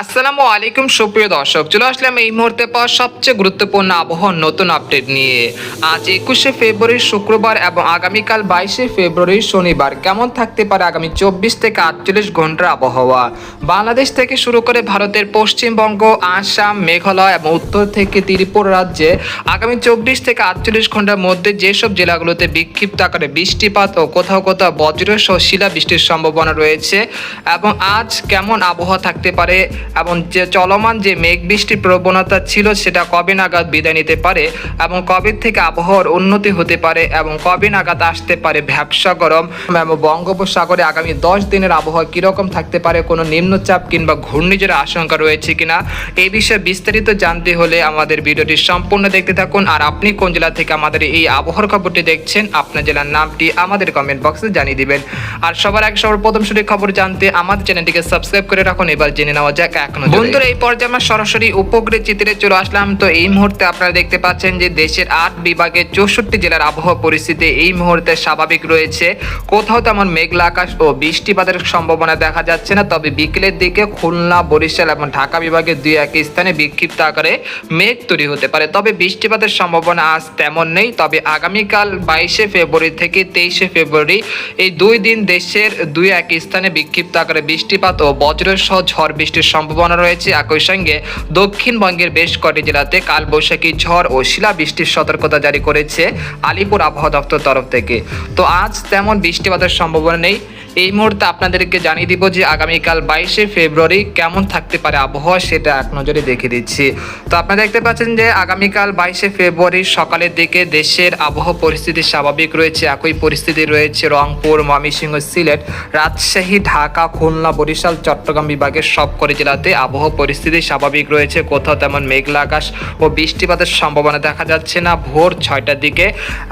আসসালামু আলাইকুম, সুপ্রিয় দর্শক। চলে আসলাম এই মুহূর্তে পাওয়া সবচেয়ে গুরুত্বপূর্ণ আবহাওয়ার নতুন আপডেট নিয়ে। আজ একুশে ফেব্রুয়ারি শুক্রবার এবং আগামীকাল বাইশে ফেব্রুয়ারি শনিবার। কেমন থাকতে পারে আগামী চব্বিশ থেকে আটচল্লিশ ঘণ্টার আবহাওয়া? বাংলাদেশ থেকে শুরু করে ভারতের পশ্চিমবঙ্গ, আসাম, মেঘালয় এবং উত্তর থেকে ত্রিপুরা রাজ্যে আগামী চব্বিশ থেকে আটচল্লিশ ঘণ্টার মধ্যে যেসব জেলাগুলোতে বিক্ষিপ্ত আকারে বৃষ্টিপাত ও কোথাও কোথাও বজ্র সহ শিলা বৃষ্টির সম্ভাবনা রয়েছে এবং আজ কেমন আবহাওয়া থাকতে পারে এবং যে চলমান যে মেঘ বৃষ্টির প্রবণতা ছিল সেটা কবে নাগাদ বিদায় নিতে পারে এবং কবে থেকে আবহাওয়ার উন্নতি হতে পারে এবং কবে নাগাদ আসতে পারে ভ্যাবসা গরম এবং বঙ্গোপসাগরে আগামী দশ দিনের আবহাওয়া কীরকম থাকতে পারে, কোনো নিম্নচাপ কিংবা ঘূর্ণিঝড়ের আশঙ্কা রয়েছে কিনা, এই বিষয়ে বিস্তারিত জানতে হলে আমাদের ভিডিওটি সম্পূর্ণ দেখতে থাকুন। আর আপনি কোন জেলা থেকে আমাদের এই আবহাওয়ার খবরটি দেখছেন, আপনার জেলার নামটি আমাদের কমেন্ট বক্সে জানিয়ে দিবেন। আর সবার আগে সবার প্রথম সঠিক খবর জানতে আমাদের চ্যানেলটিকে সাবস্ক্রাইব করে রাখুন। এবার জেনে নেওয়া যাক এক নজরে বন্ধুরা এই পর্যায়ে আমরা সরাসরি উপগ্রহ চিত্রে চলে আসলাম। তো এই মুহূর্তে আপনারা দেখতে পাচ্ছেন যে দেশের আট বিভাগে চৌষট্টি জেলার আবহাওয়া পরিস্থিতি এই মুহূর্তে স্বাভাবিক রয়েছে। কোথাও তেমন মেঘলা আকাশ ও বৃষ্টিপাতের সম্ভাবনা দেখা যাচ্ছে না। তবে বিকেলের দিকে খুলনা বরিশাল এবং ঢাকা বিভাগের দুই এক স্থানে বিক্ষিপ্ত আকারে মেঘ তৈরি হতে পারে। তবে বৃষ্টিপাতের সম্ভাবনা আজ তেমন নেই। তবে আগামীকাল বাইশে ফেব্রুয়ারি থেকে তেইশে ফেব্রুয়ারি এই দুই দিন দেশের দুই এক স্থানে বিক্ষিপ্ত আকারে বৃষ্টিপাত ও বজ্রসহ ঝড় বৃষ্টির সম্ভাবনা রয়েছে। একই সঙ্গে দক্ষিণবঙ্গের বেশ কটি জেলাতে কালবৈশাখী ঝড় ও শিলা বৃষ্টির সতর্কতা জারি করেছে আলিপুর আবহাওয়া দপ্তর তরফ থেকে। তো আজ তেমন বৃষ্টিপাতের সম্ভাবনা নেই। এই মুহূর্তে আপনাদেরকে জানিয়ে দিব যে আগামীকাল বাইশে ফেব্রুয়ারি কেমন থাকতে পারে আবহাওয়া, সেটা এক নজরে দেখে দিচ্ছি। তো আপনারা দেখতে পাচ্ছেন যে আগামীকাল বাইশে ফেব্রুয়ারি সকালের দিকে দেশের আবহাওয়া পরিস্থিতি স্বাভাবিক রয়েছে। একই পরিস্থিতি রয়েছে রংপুর, ময়মনসিংহ, সিলেট, রাজশাহী, ঢাকা, খুলনা, বরিশাল, চট্টগ্রাম বিভাগের সবকটি জেলাতে আবহাওয়া পরিস্থিতি স্বাভাবিক রয়েছে। কোথাও তেমন মেঘলা আকাশ ও বৃষ্টিপাতের সম্ভাবনা দেখা যাচ্ছে না ভোর ছয়টার দিকে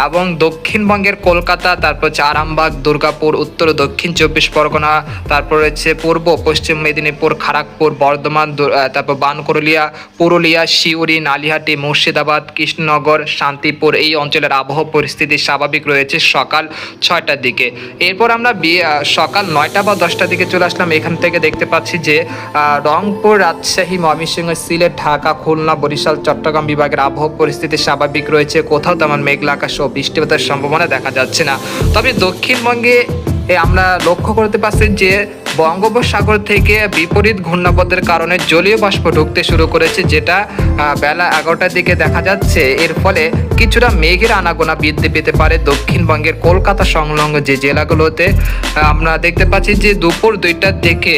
এবং দক্ষিণবঙ্গের কলকাতা, তারপর হচ্ছে আরামবাগ, দুর্গাপুর, উত্তর ও দক্ষিণ চব্বিশ পরগনা, তারপর রয়েছে পূর্ব, পশ্চিম মেদিনীপুর খড়গপুর বর্ধমান তারপর বানকরলিয়া পুরুলিয়া শিউরি নালিহাটি, মুর্শিদাবাদ, কৃষ্ণনগর, শান্তিপুর এই অঞ্চলের আবহাওয়া পরিস্থিতি স্বাভাবিক রয়েছে সকাল ছয়টার দিকে। এরপর আমরা সকাল নয়টা বা দশটার দিকে চলে আসলাম। এখান থেকে দেখতে পাচ্ছি যে রংপুর রাজশাহী, ময়মনসিংহ, সিলেট, ঢাকা, খুলনা, বরিশাল, চট্টগ্রাম বিভাগের আবহাওয়া পরিস্থিতি স্বাভাবিক রয়েছে। কোথাও তেমন মেঘলা আকাশ ও বৃষ্টিপাতের সম্ভাবনা দেখা যাচ্ছে না। তবে দক্ষিণবঙ্গে আমরা লক্ষ্য করতে পারছি যে বঙ্গোপসাগর থেকে বিপরীত ঘূর্ণাবর্তের কারণে জলীয় বাষ্প ঢুকতে শুরু করেছে, যেটা বেলা এগারোটার দিকে দেখা যাচ্ছে। এর ফলে কিছুটা মেঘের আনাগোনা বৃদ্ধি পেতে পারে দক্ষিণবঙ্গের কলকাতা সংলগ্ন যে জেলাগুলোতে। আমরা দেখতে পাচ্ছি যে দুপুর দুইটার দিকে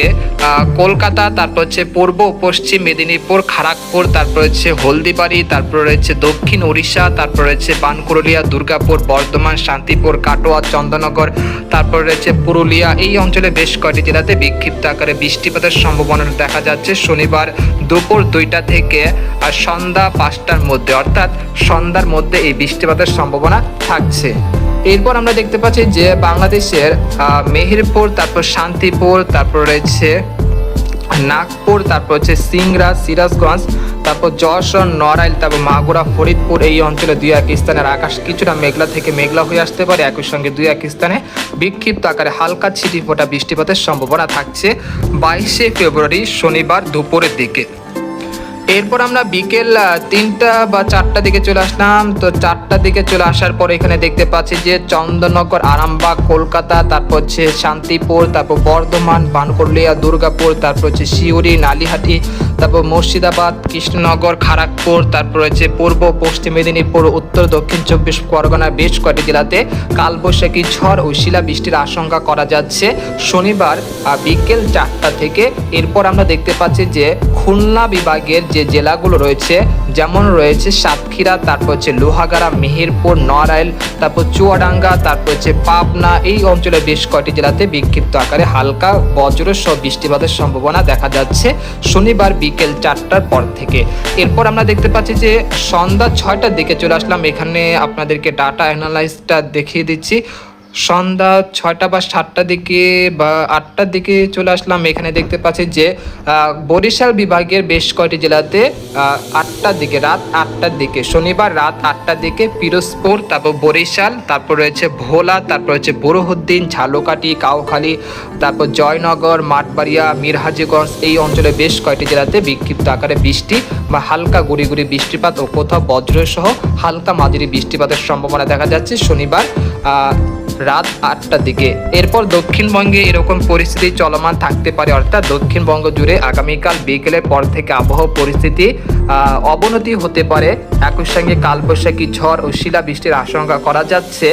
কলকাতা, তারপর হচ্ছে পূর্ব, পশ্চিম মেদিনীপুর খড়গপুর তারপর হচ্ছে হলদিবাড়ি, তারপর রয়েছে দক্ষিণ উড়িষ্যা তারপর রয়েছে বানকুরলিয়া দুর্গাপুর, বর্ধমান, শান্তিপুর, কাটোয়া, চন্দননগর তারপর রয়েছে পুরুলিয়া। এই অঞ্চলে বেশ কয়েকটি জেলাতে বিক্ষিপ্ত আকারে বৃষ্টিপাতের সম্ভাবনা দেখা যাচ্ছে। শনিবার দুপুর দুইটা থেকে আর সন্ধ্যা পাঁচটার মধ্যে, অর্থাৎ সন্ধ্যার মধ্যে এই বৃষ্টিপাতের সম্ভাবনা থাকছে। এরপর আমরা দেখতে পাচ্ছি যে বাংলাদেশের মেহেরপুর, তারপর শান্তিপুর, তারপর রয়েছে নাগপুর, তারপর হচ্ছে সিংরা, সিরাজগঞ্জ, তারপর যশোর, নড়াইল, তারপর মাগুরা, ফরিদপুর, এই অঞ্চলে দুই এক স্থানের আকাশ কিছুটা মেঘলা থেকে মেঘলা হয়ে আসতে পারে। একই সঙ্গে দুই এক স্থানে বিক্ষিপ্ত আকারে হালকা ছিটি ফোটা বৃষ্টিপাতের সম্ভাবনা থাকছে। বাইশে ফেব্রুয়ারি, শনিবার দুপুরের দিকে। এরপর আমরা বিকেল তিনটা বা চারটা দিকে চলে আসলাম। তো চারটার দিকে চলে আসার পর এখানে দেখতে পাচ্ছি যে চন্দননগর, আরামবাগ, কলকাতা, তারপর হচ্ছে শান্তিপুর, তারপর বর্ধমান বানকরলিয়া দুর্গাপুর, তারপর হচ্ছে শিউরি নালিহাটি, তারপর মুর্শিদাবাদ, কৃষ্ণনগর খড়গপুর তারপর হচ্ছে পূর্ব, পশ্চিম মেদিনীপুর, উত্তর, দক্ষিণ চব্বিশ পরগনা বেশ কয়েকটি জেলাতে কালবৈশাখী ঝড় ও শিলা বৃষ্টির আশঙ্কা করা যাচ্ছে। শনিবার বিকেল চারটা থেকে এরপর আমরা দেখতে পাচ্ছি যে খুলনা বিভাগের যে জেলাগুলো রয়েছে, যেমন রয়েছে সাতক্ষীরা, তারপর হচ্ছে লোহাগাড়া, মেহেরপুর, নড়াইল, তারপর চুয়াডাঙ্গা, তারপর হচ্ছে পাবনা, এই অঞ্চলের বেশ কয়েকটি জেলাতে বিক্ষিপ্ত আকারে হালকা বজ্র সহ বৃষ্টিপাতের সম্ভাবনা দেখা যাচ্ছে শনিবার বিকেল চারটার পর থেকে। এরপর আমরা দেখতে পাচ্ছি যে সন্ধ্যা ছয়টার দিকে চলে আসলাম। এখানে আপনাদেরকে ডাটা অ্যানালাইসটা দেখিয়ে দিচ্ছি। সন্ধ্যা ছয়টা বা সাতটার দিকে বা আটটার দিকে চলে আসলাম। এখানে দেখতে পাচ্ছি যে বরিশাল বিভাগের বেশ কয়টি জেলাতে আটটার দিকে, রাত আটটার দিকে, শনিবার রাত আটটার দিকে পিরোজপুর, তারপর বরিশাল, তারপর রয়েছে ভোলা, তারপর রয়েছে বুরুহুদ্দিন, ঝালকাঠি, কাউখালী, তারপর জয়নগর, মাঠবাড়িয়া, মিরহাজিগঞ্জ, এই অঞ্চলে বেশ কয়টি জেলাতে বিক্ষিপ্ত আকারে বৃষ্টি বা হালকা গুড়ি গুড়ি বৃষ্টিপাত ও কোথাও বজ্রসহ হালকা মাঝারি বৃষ্টিপাতের সম্ভাবনা দেখা যাচ্ছে। শনিবার রাত আটটার দিকে। এরপর দক্ষিণবঙ্গে এরকম পরিস্থিতি চলমান থাকতে পারে, অর্থাৎ দক্ষিণবঙ্গ জুড়ে আগামীকাল বিকেলের পর থেকে আবহাওয়া পরিস্থিতি অবনতি হতে পারে। একই সঙ্গে কালবৈশাখী ঝড় ও শিলা বৃষ্টির আশঙ্কা করা যাচ্ছে।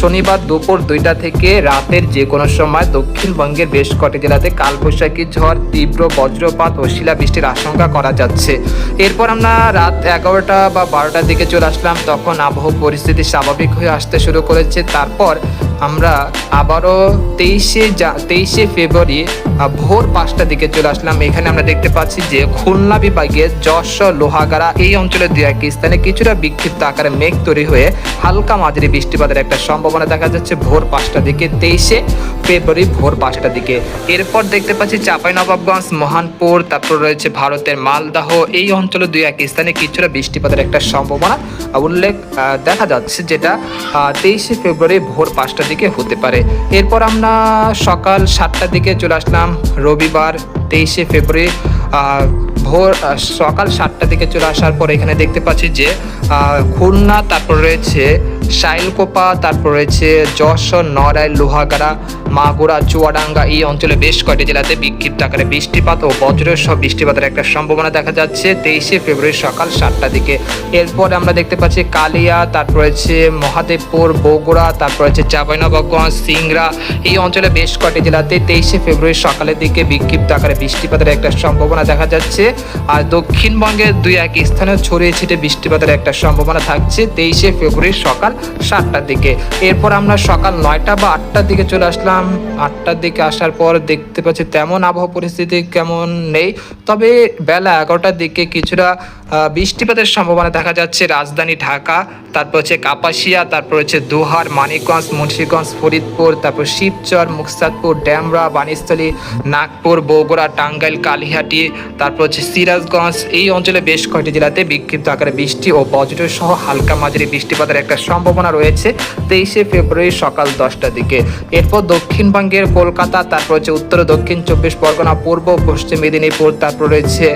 শনিবার দুপুর দুইটা থেকে রাতের যে কোনো সময় দক্ষিণবঙ্গের বেশ কটি জেলাতে কালবৈশাখী ঝড়, তীব্র বজ্রপাত ও শিলা বৃষ্টির আশঙ্কা করা যাচ্ছে। এরপর আমরা রাত এগারোটা বা বারোটার দিকে চলে আসলাম। তখন আবহাওয়া পরিস্থিতি স্বাভাবিক হয়ে আসতে শুরু করেছে। তারপর আমরা আবারও তেইশে যা তেইশে ফেব্রুয়ারি ভোর পাঁচটার দিকে চলে আসলাম। এখানে আমরা দেখতে পাচ্ছি যে খুলনা বিভাগে যশোর, লোহাগাড়া এই অঞ্চলের দু এক স্থানে কিছুটা বিক্ষিপ্ত আকারে মেঘ তৈরি হয়ে হালকা মাঝারি বৃষ্টিপাতের একটা সম্ভাবনা দেখা যাচ্ছে ভোর পাঁচটার দিকে, তেইশে ফেব্রুয়ারি ভোর পাঁচটার দিকে। এরপর দেখতে পাচ্ছি চাঁপাইনবাবগঞ্জ, মহানপুর, তারপর রয়েছে ভারতের মালদাহ। এই অঞ্চলে দুই এক স্থানে কিছুটা বৃষ্টিপাতের একটা সম্ভাবনা উল্লেখ দেখা যাচ্ছে যেটা তেইশে ফেব্রুয়ারি ভোর পাঁচটার দিকে হতে পারে। এরপর আমরা সকাল সাতটার দিকে চলে আসলাম। রবিবার তেইশে ফেব্রুয়ারি ভোর সকাল সাতটার দিকে চলে আসার পর এখানে দেখতে পাচ্ছি যে খুলনা, তারপর রয়েছে শাইলকোপা, তারপর রয়েছে যশোর, নড়াইল, লোহাগাড়া মাগুরা, চুয়াডাঙ্গা এই অঞ্চলে বেশ কয়টি জেলাতে বিক্ষিপ্ত আকারে বৃষ্টিপাত ও বজ্র সহ বৃষ্টিপাতের একটা সম্ভাবনা দেখা যাচ্ছে। তেইশে ফেব্রুয়ারি সকাল সাতটার দিকে। এরপর আমরা দেখতে পাচ্ছি কালিয়া, তারপর রয়েছে মহাদেবপুর, বগুড়া, তারপর রয়েছে চাঁপাইনবাবগঞ্জ সিংড়া এই অঞ্চলে বেশ কয়টি জেলাতে তেইশে ফেব্রুয়ারি সকালের দিকে বিক্ষিপ্ত আকারে বৃষ্টিপাতের একটা সম্ভাবনা দেখা যাচ্ছে। আর দক্ষিণবঙ্গের দুই এক স্থানে ছড়িয়ে ছিটে বৃষ্টিপাতের একটা সম্ভাবনা থাকছে তেইশে ফেব্রুয়ারি সকাল সাতটার দিকে। এরপর আমরা সকাল নয়টা বা আটটার দিকে চলে আসলাম আটটার দিকে আসার পর দেখতে পাচ্ছি তেমন আবহাওয়া পরিস্থিতি কেমন নেই। তবে বেলা এগারোটার দিকে কিছুটা বৃষ্টিপাতের সম্ভাবনা দেখা যাচ্ছে রাজধানী ঢাকা, তারপর হচ্ছে কাপাসিয়া, তারপর হচ্ছে দোহার, মানিকগঞ্জ, মুন্সিগঞ্জ, ফরিদপুর, তারপর শিবচর, মুকসাদপুর, ড্যামরা বানিস্থলী নাগপুর, বগুড়া, টাঙ্গাইল, কালিহাটি, তারপর হচ্ছে সিরাজগঞ্জ। এই অঞ্চলে বেশ কয়েকটি জেলাতে বিক্ষিপ্ত আকারে বৃষ্টি ও বজ্র সহ হালকা মাঝারি বৃষ্টিপাতের একটা সম্ভাবনা রয়েছে তেইশে ফেব্রুয়ারি সকাল দশটার দিকে। এরপর দক্ষিণবঙ্গের কলকাতা, তারপর হচ্ছে উত্তর, দক্ষিণ চব্বিশ পরগনা, পূর্ব, পশ্চিম মেদিনীপুর, তারপর রয়েছে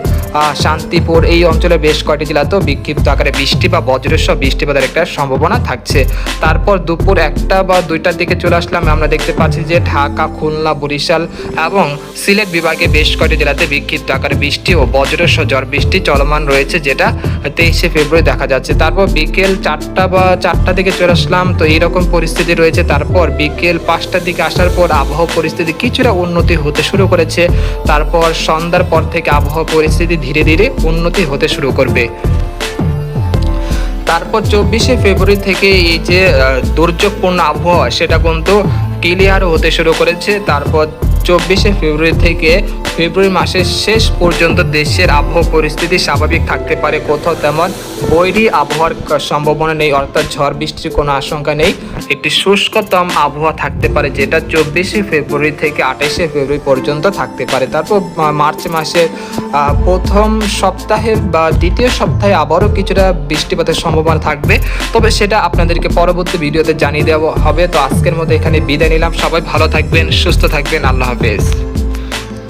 শান্তিপুর, এই অঞ্চলে বেশ কয়েকটি জেলাতেও বিক্ষিপ্ত আকারে বৃষ্টি বা বজ্রসহ বৃষ্টিপাতের একটা সম্ভাবনা থাকছে। তারপর দুপুর একটা বা দুইটার দিকে চলে আসলাম, আমরা দেখতে পাচ্ছি যে ঢাকা, খুলনা, বরিশাল এবং সিলেট বিভাগে বেশ কয়েকটি জেলাতে বিক্ষিপ্ত আকারে বৃষ্টি ও বজ্রসহ ঝড় বৃষ্টি চলমান রয়েছে, যেটা তেইশে ফেব্রুয়ারি দেখা যাচ্ছে। তারপর বিকেল চারটা বা চারটা দিকে চলে আসলাম, তো এইরকম পরিস্থিতি রয়েছে। তারপর বিকেল পাঁচটার দিকে আসার পর আবহাওয়া পরিস্থিতি কিছুটা উন্নতি হতে শুরু করেছে। তারপর সন্ধ্যার পর থেকে আবহাওয়া পরিস্থিতি ধীরে ধীরে উন্নতি হতে শুরু করবে। তারপর চব্বিশে ফেব্রুয়ারি থেকে এই যে দুর্যোগপূর্ণ আবহাওয়া, সেটা কিন্তু ক্লিয়ার হতে শুরু করেছে। তারপর চব্বিশে ফেব্রুয়ারি থেকে ফেব্রুয়ারি মাসের শেষ পর্যন্ত দেশের আবহাওয়া পরিস্থিতি স্বাভাবিক থাকতে পারে। কোথাও তেমন বৈরী আবহাওয়ার সম্ভাবনা নেই, অর্থাৎ ঝড় বৃষ্টির কোনো আশঙ্কা নেই। একটি শুষ্কতম আবহাওয়া থাকতে পারে, যেটা চব্বিশে ফেব্রুয়ারি থেকে আঠাশে ফেব্রুয়ারি পর্যন্ত থাকতে পারে। তারপর মার্চ মাসের প্রথম সপ্তাহে বা দ্বিতীয় সপ্তাহে আবারও কিছুটা বৃষ্টিপাতের সম্ভাবনা থাকবে। তবে সেটা আপনাদেরকে পরবর্তী ভিডিওতে জানিয়ে দেওয়া হবে। তো আজকের মতো এখানে বিদায় নিলাম। সবাই ভালো থাকবেন, সুস্থ থাকবেন। আল্লাহ হাফেজ